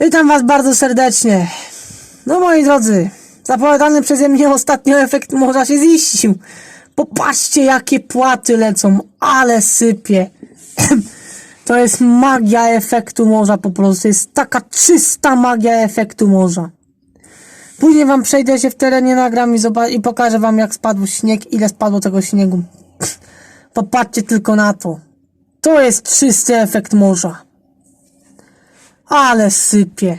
Witam Was bardzo serdecznie. No moi drodzy, zapowiadany przeze mnie ostatnio efekt morza się ziścił. Popatrzcie jakie płaty lecą, ale sypie. To jest magia efektu morza po prostu. Jest taka czysta magia efektu morza. Później wam przejdę się w terenie, nagram i, i pokażę wam jak spadł śnieg, ile spadło tego śniegu. Popatrzcie tylko na to. To jest czysty efekt morza. Ale sypie.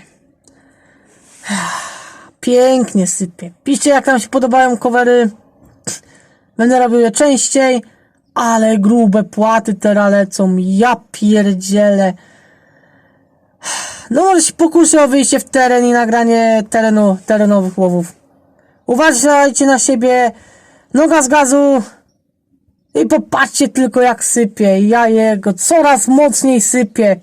Pięknie sypie. Piszcie jak nam się podobają covery. Będę robił je częściej. Ale grube płaty teraz lecą. Ja pierdzielę. No może się pokuszę o wyjście w teren i nagranie terenu, terenowych łowów. Uważajcie na siebie. Noga z gazu. I popatrzcie tylko jak sypie. Ja jego coraz mocniej sypie.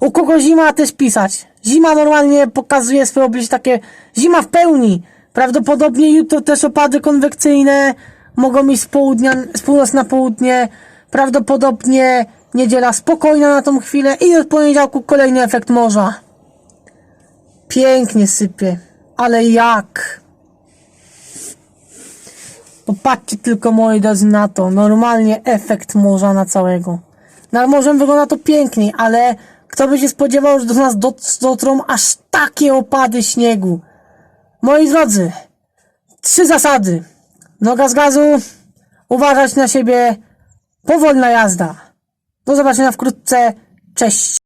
U kogo zima też pisać. Zima normalnie pokazuje swoje oblicze takie, zima w pełni. Prawdopodobnie jutro też opady konwekcyjne mogą iść z południa, z północy na południe. Prawdopodobnie niedziela spokojna na tą chwilę i od poniedziałku kolejny efekt morza. Pięknie sypie. Ale jak? Popatrzcie tylko moi drodzy na to. Normalnie efekt morza na całego. Nad morzem wygląda to piękniej, ale kto by się spodziewał, że do nas dot- dotrą aż takie opady śniegu. Moi drodzy, trzy zasady. Noga z gazu, uważać na siebie, powolna jazda. Do zobaczenia wkrótce. Cześć.